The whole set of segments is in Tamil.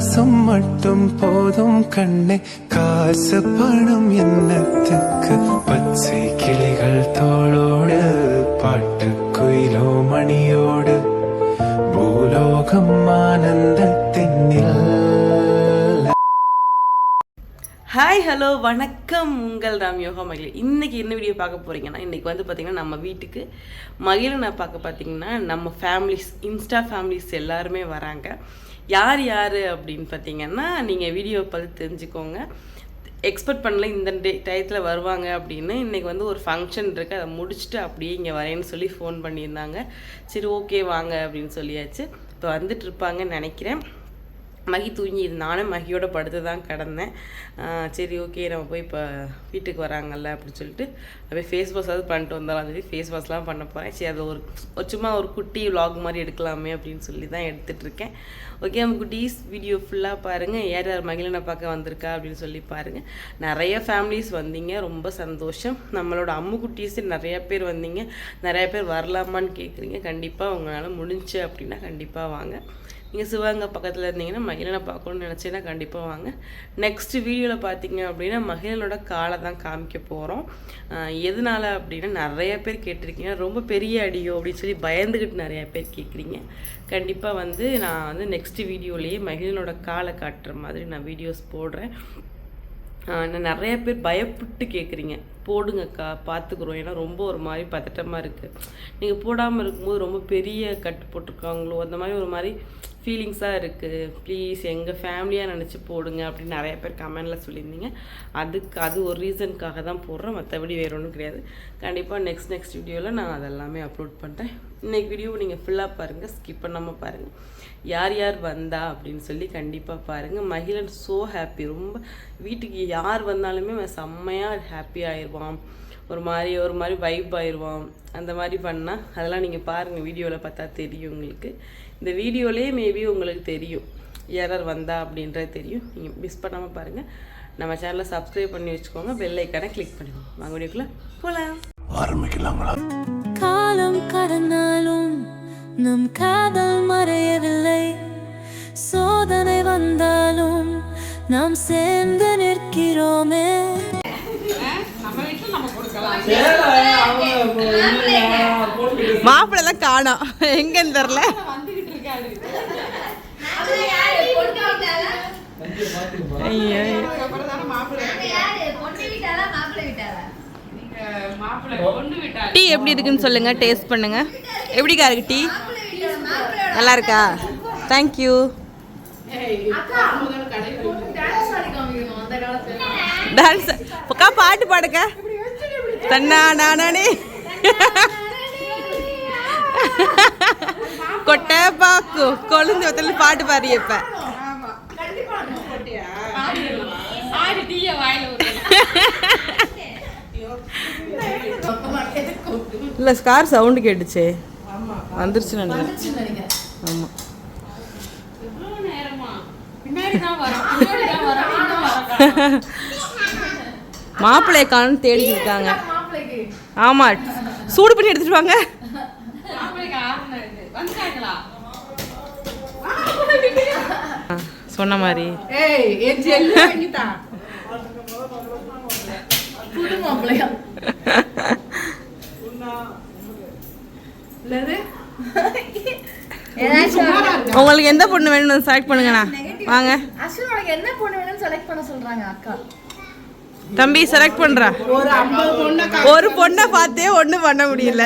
பாசம் மட்டும் போதும் கண்ணே. காசு பணம் என்னத்துக்கு? பச்சை கிளிகள் தோளோடு பாட்டு குயிலோ மணியோடு. பூலோகம் ஆனந்தத்தின் ஹாய் ஹலோ வணக்கம். உங்கள் ராம் யோகா மகிழ் இன்னைக்கு என்ன வீடியோ பார்க்க போறீங்கன்னா இன்னைக்கு வந்து பார்த்தீங்கன்னா நம்ம வீட்டுக்கு மகிழனை பார்க்க பார்த்தீங்கன்னா நம்ம ஃபேமிலிஸ் இன்ஸ்டா ஃபேமிலிஸ் எல்லாருமே வராங்க. யார் யார் அப்படின்னு பார்த்தீங்கன்னா நீங்கள் வீடியோ பார்த்து தெரிஞ்சுக்கோங்க. எக்ஸ்பெக்ட் பண்ணல இந்த டே டயத்தில் வருவாங்க அப்படின்னு. இன்றைக்கி வந்து ஒரு ஃபங்க்ஷன் இருக்குது அதை முடிச்சுட்டு அப்படியே இங்கே வரேன்னு சொல்லி ஃபோன் பண்ணியிருந்தாங்க. சரி ஓகே வாங்க அப்படின்னு சொல்லியாச்சு. இப்போ வந்துட்டு இருப்பாங்கன்னு நினைக்கிறேன். மகி தூங்கி நானும் மகியோட படுத்து தான் கிடந்தேன். சரி ஓகே நம்ம போய் இப்போ வீட்டுக்கு வராங்கல்ல அப்படின்னு சொல்லிட்டு அப்படியே ஃபேஸ் வாஷாவது பண்ணிட்டு வந்தாலும் சொல்லி ஃபேஸ் வாஷ்லாம் பண்ண போகிறேன் சரி அதை ஒரு சும்மா ஒரு குட்டி விலாக் மாதிரி எடுக்கலாமே அப்படின்னு சொல்லி தான் எடுத்துகிட்ருக்கேன் ஓகே நம்ம குட்டீஸ் வீடியோ ஃபுல்லாக பாருங்கள் யார் யார் மகிழனை பார்க்க வந்திருக்கா அப்படின்னு சொல்லி பாருங்கள் நிறைய ஃபேமிலிஸ் வந்தீங்க ரொம்ப சந்தோஷம். நம்மளோட அம்மு குட்டீஸ் நிறைய பேர் வந்தீங்க. நிறைய பேர் வரலாமான்னு கேட்குறீங்க கண்டிப்பாக உங்களால் முடிஞ்சு அப்படின்னா கண்டிப்பாக வாங்க. நீங்கள் சிவகங்கை பக்கத்தில் இருந்தீங்கன்னா மகிழனை பார்க்கணும்னு நினச்சிங்கன்னா கண்டிப்பாக வாங்க. நெக்ஸ்ட் வீடியோவில் பார்த்தீங்க அப்படின்னா மகிழனோட காலை தான் காமிக்க போகிறோம் எதனால அப்படின்னா நிறைய பேர் கேட்டிருக்கீங்க. ரொம்ப பெரிய அடியோ அப்படின்னு சொல்லி பயந்துக்கிட்டு நிறையா பேர் கேட்குறீங்க கண்டிப்பாக வந்து நான் வந்து நெக்ஸ்ட் வீடியோலேயே மகிழனோட காலை காட்டுற மாதிரி நான் வீடியோஸ் போடுறேன். ஆஹ் நான் நிறைய பேர் பயப்பட்டு கேட்குறீங்க போடுங்கக்கா பார்த்துக்குறோம் ஏன்னா ரொம்ப ஒரு மாதிரி பதட்டமாக இருக்குது நீங்கள் போடாமல் இருக்கும்போது ரொம்ப பெரிய கட்டு போட்டிருக்காங்களோ அந்த மாதிரி ஒரு மாதிரி ஃபீலிங்ஸாக இருக்குது ப்ளீஸ் எங்கள் ஃபேமிலியாக நினச்சி போடுங்க அப்படின்னு நிறைய பேர் கமெண்டில் சொல்லியிருந்தீங்க. அதுக்கு அது ஒரு ரீசனுக்காக தான் போடுறேன் மற்றபடி வேறு ஒன்றும் கிடையாது. கண்டிப்பாக நெக்ஸ்ட் நெக்ஸ்ட் வீடியோவில் நான் அதெல்லாமே அப்லோட் பண்ணுறேன் இன்றைக்கி வீடியோ நீங்கள் ஃபுல்லாக பாருங்கள் ஸ்கிப் பண்ணாமல் பாருங்கள் யார் யார் வந்தா அப்படின்னு சொல்லி கண்டிப்பாக பாருங்கள் மகிழன் ஸோ ஹாப்பி ரொம்ப வீட்டுக்கு யார் வந்தாலுமே அவன் செம்மையாக ஹாப்பி ஆயிடுவான் ஒரு மாதிரி ஒரு மாதிரி வைப் ஆயிடுவான் அந்த மாதிரி பண்ணால் அதெல்லாம் நீங்கள் பாருங்கள் வீடியோவில் பார்த்தா தெரியும் உங்களுக்கு. இந்த வீடியோலேயே மேபி உங்களுக்கு தெரியும். யார் யார் வந்தா அப்படின்றது தெரியும். நீங்கள் மிஸ் பண்ணாமல் பாருங்கள் நம்ம சேனலை சப்ஸ்கிரைப் பண்ணி வச்சுக்கோங்க. பெல் ஐக்கானை கிளிக் பண்ணிக்கோங்க வாங்க வீடியோக்குள்ளே போகலாம் காலம் கடந்தாலும் நம் காதல் மறையவில்லை. சோதனை வந்தாலும் நாம் சேர்ந்து நிற்கிறோமே. மாப்பிள்ளை தான் காணோம். எங்கன்னு தெரில. ஐயோ. டீ எப்படி இருக்குன்னு சொல்லுங்க டேஸ்ட் பண்ணுங்க. எப்படிக்கா இருக்கு டீ? நல்லா இருக்கா தேங்க்யூ டான்ஸ் அக்கா பாட்டு பாடுக்க தன்னா நானே கொட்டை பாக்கு கொழுந்து வத்தல பாட்டு பாரு இப்ப. இல்ல ஸ்கார் சவுண்டு கேட்டுச்சே. வந்துருச்சு நினைக்கிறேன். ஆமா. மாப்பிள்ளைய காணும் தேடிட்டு இருக்காங்க. ஆமா சூடு பண்ணி எடுத்துட்டு வாங்க. சொன்ன மாதிரி. புது மாப்பிள்ளையா? உங்களுக்கு எந்த பொண்ணு வேணும்னு செலக்ட் பண்ணுங்கண்ணா. வாங்க. அஸ்வின் உனக்கு என்ன பொண்ணு வேணும்னு செலக்ட் பண்ண சொல்றாங்க அக்கா? தம்பி செலக்ட் பண்றா. ஒரு பொண்ணை கா- ஒரு பொண்ணை பார்த்தே ஒண்ணும் பண்ண முடியல.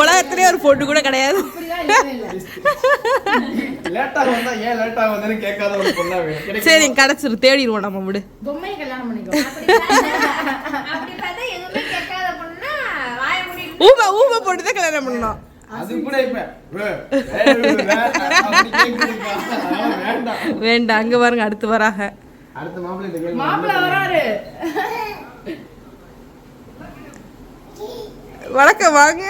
உலகத்திலே ஒரு பொண்ணு கூட கிடையாது. சரி கிடைச்சிரு தேடிடுவோம் நம்ம விடு. ஊமை ஊமை போட்டு தான் கல்யாணம் பண்ணோம் வேண்டாம். அங்க பாருங்க அடுத்து வராங்க அடுத்த வணக்கம் வாங்க.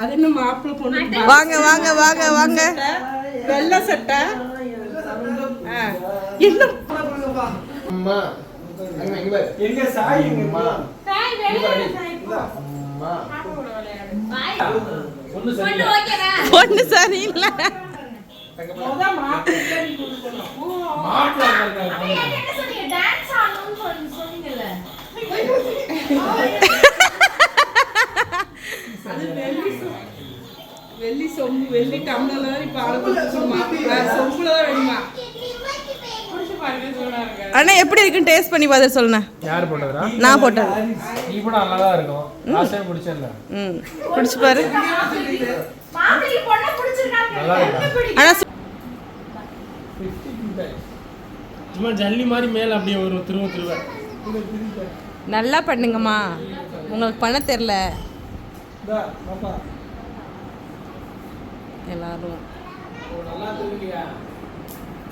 அது இன்னும் மாப்பிள்ள பொண்ணு? வாங்க வாங்க வாங்க வாங்க. வெள்ளை சட்டை. என்ன? அம்மா. அங்க இங்க பாரு. எங்க சாய் அம்மா. சாய் வெளியே சாய் அம்மா. வாய் ஒண்ணு பொண்ணு சரியில்லை. வெள்ளி சொம்பு வெள்ளி டம்ளர்ல தான் இப்ப சொம்புல தான் வேணுமா? அண்ணா எப்படி இருக்குன்னு டேஸ்ட் பண்ணி பார்த்து சொல்லுண்ணா. யார் போட்டதுடா? நான் போட்டது நீ கூட நல்லா தான் இருக்கும் லாஸ்ட் டைம் பிடிச்சல ம். பிடிச்சு பாரு. மாப்பிள்ளைக்கு பொண்ணை பிடிச்சிருக்காங்க நல்லா இருக்கா? எப்படி பிடி- ஆனா சு- சும்மா ஜல்லி மாதிரி மேல அப்படியே ஒரு திரும்ப திரும்ப நல்லா பண்ணுங்கம்மா. உங்களுக்கு பண்ண தெரில எல்லாரும். நல்லா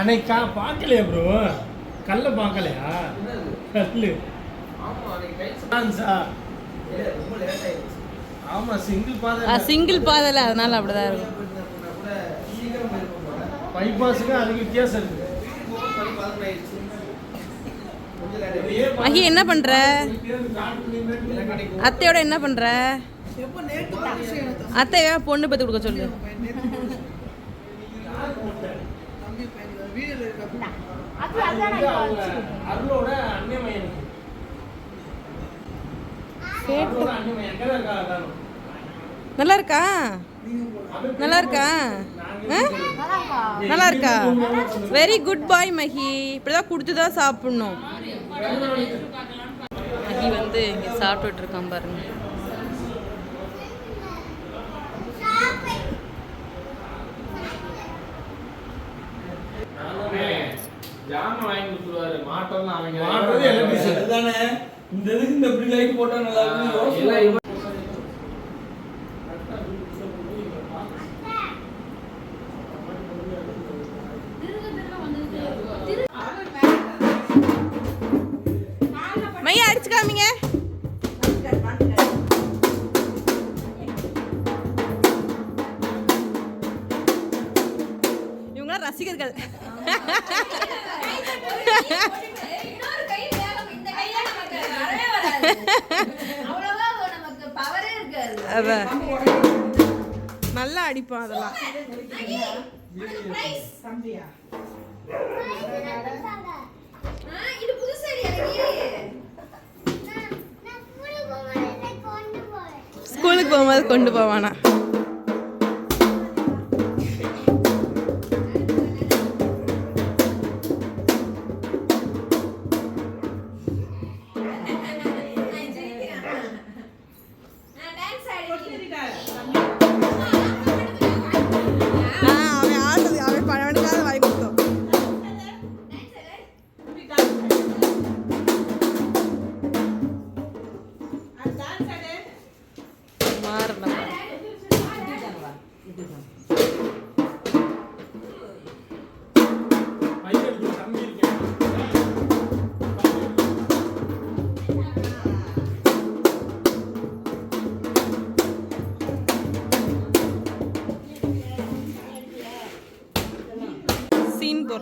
அன்னைக்கா பார்க்கலையா ப்ரோ கல்ல பார்க்கலையா? கல்லு? ஆமா சிங்கிள் பாதை சிங்கிள் பாதல அதனால அப்படிதான் இருக்கும். பைபாஸுக்கு அதுக்கு வித்தியாசம் இருக்கு. மகி என்ன பண்ற? அத்தையோட என்ன பண்ற? அத்தை ஏன் பொண்ணு பத்தி கொடுக்க சொல்லு அது அதான் நான் இப்ப வச்சுக்கிறேன். அருளோட நல்லா இருக்கா? நல்லா இருக்கா? ஆ? நல்லா இருக்கா? வெரி குட் பாய் மஹி இப்படிதான் கொடுத்து தான் சாப்பிடணும். மஹி வந்து இங்கே சாப்பிட்டுட்டு இருக்கான் பாருங்க. ஜாமான் வாங்கி கொடுத்துருவாரு. மாட்டோம்னு அவங்க மாட்டோம் எலக்ட்ரிஷியன் தானே இந்த இதுக்கு இந்த இப்படி லைட் போட்டா நல்லா இருக்கும் யோசிச்சு எல்லாம் இவன் மையா அடிச்சு காமிங்க இவங்களாம் ரசிகர்கள். நல்லா அடிப்பான் அதெல்லாம். ஸ்கூலுக்கு போகும்போது கொண்டு போவானா?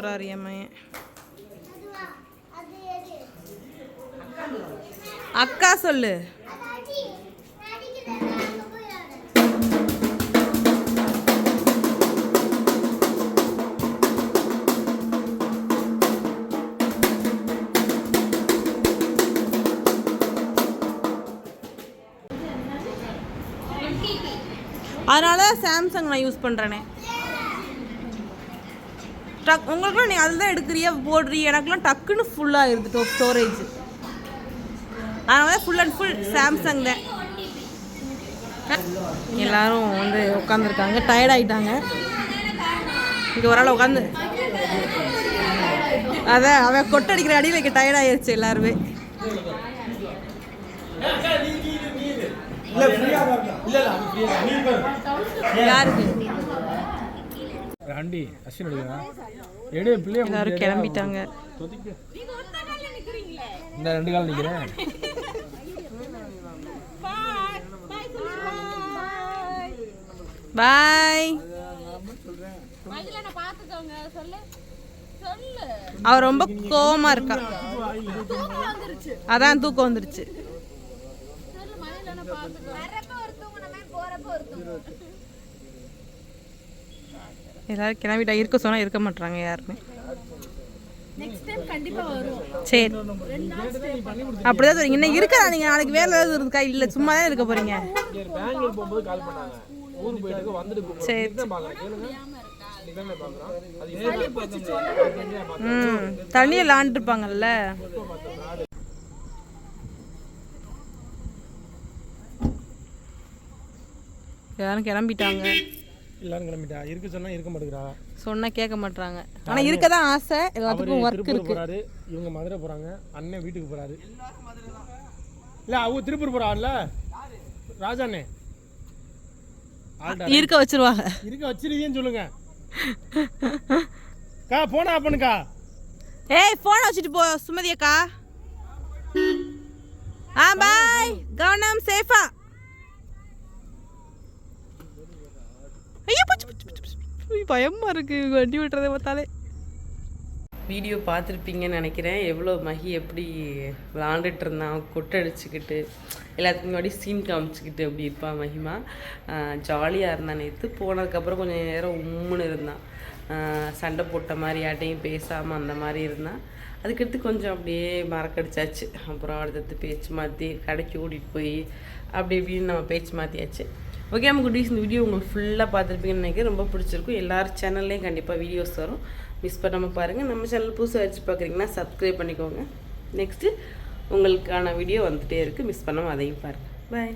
சொல்கிறாரு என் அக்கா சொல்லு. அதனால சாம்சங் நான் யூஸ் பண்ணுறேனே டக் உங்களுக்குலாம் நீ அதில் தான் எடுக்கிறியா? போடுறிய? எனக்குலாம் டக்குன்னு ஃபுல்லாக இருந்துட்டு ஸ்டோரேஜ் அதனால ஃபுல் அண்ட் ஃபுல் சாம்சங் தான் எல்லாரும் வந்து உட்காந்துருக்காங்க டயர்ட் ஆயிட்டாங்க. இங்கே ஒரு ஆள் உட்காந்து அதான் அவன் கொட்டடிக்கிற அடியில் இங்கே டயர்ட் ஆயிருச்சு எல்லாருமே. இல்ல ஃப்ரீயா தான் இல்ல இல்ல அது ஃப்ரீயா நீ பாரு யாருக்கு ஆண்டி அஸ்வின் எடுக்கிறா எடு பிள்ளைய எல்லாரும் கிளம்பிட்டாங்க. இந்த ரெண்டு கால் நிக்கிறேன். பாய். அவ ரொம்ப கோவமா இருக்கா. அதான் தூக்கம் வந்துருச்சு. எல்லாரும் கிளம்பிட்டா இருக்க சொன்னா இருக்க மாட்டாங்க யாருமே. சரி. அப்படிதான் சொல்றீங்க. இன்னும் இருக்கா நீங்க? நாளைக்கு வேலை ஏதாவது இருக்கா? இல்ல சும்மா தான் இருக்க போறீங்க? சரி ம். தண்ணியை லாண்டுருப்பாங்கல்ல. எல்லாரும் கிளம்பிட்டாங்க. எல்லாரும் கிளம்பிட்டா? இருக்க சொன்னா இருக்க மாட்டேங்கிறா சொன்னா கேட்க மாட்டாங்க ஆனா இருக்க தான் ஆசை. எல்லாத்துக்கும் திருப்பூர் இருக்கு. போறாரு. இவங்க மதுரை போறாங்க. அண்ணன் வீட்டுக்கு போறாரு. இல்ல அவங்க திருப்பூர் போறான்ல ராஜாண்ணே. இருக்க வச்சிருவாங்க. இருக்க வச்சிருக்கீங்கன்னு சொல்லுங்க. கா போனா அப்பனுக்கா? ஏய் போன் வச்சுட்டு போ சுமதி அக்கா. ஆ பாய் கவனம் சேஃபா ஐயோ பச்சு, பச்சு, பச்சு, பயமாக இருக்குது வண்டி விட்டுறதை பார்த்தாலே. வீடியோ பார்த்துருப்பீங்கன்னு நினைக்கிறேன். எவ்வளோ மகி எப்படி விளாண்டுட்டு இருந்தான் கொட்டடிச்சுக்கிட்டு எல்லாத்துக்கும் முன்னாடி சீன் காமிச்சிக்கிட்டு அப்படி இருப்பான் மகிமா. ஜாலியாக இருந்தான் நேற்று போனதுக்கப்புறம் கொஞ்சம் நேரம் உம்முன்னு இருந்தான். சண்டை போட்ட மாதிரி யார்ட்டையும் பேசாமல் அந்த மாதிரி இருந்தான். அதுக்கடுத்து கொஞ்சம் அப்படியே மறக்கடிச்சாச்சு. அப்புறம் அடுத்தடுத்து பேச்சு மாற்றி கடைக்கு ஓடிட்டு போய் அப்படி இப்படின்னு நம்ம பேச்சு மாற்றியாச்சு ஓகே நம்ம குட்டீஸ் இந்த வீடியோ உங்களுக்கு ஃபுல்லாக பார்த்துருப்பீங்கன்னு நினைக்கிறேன். ரொம்ப பிடிச்சிருக்கும். எல்லார் சேனல்லையும் கண்டிப்பாக வீடியோஸ் வரும். மிஸ் பண்ணாமல் பாருங்கள் நம்ம சேனல் புதுசாக வச்சு பார்க்குறீங்கன்னா சப்ஸ்கிரைப் பண்ணிக்கோங்க. நெக்ஸ்ட்டு உங்களுக்கான வீடியோ வந்துகிட்டே இருக்குது மிஸ் பண்ணாமல் அதையும் பாருங்கள் பாய்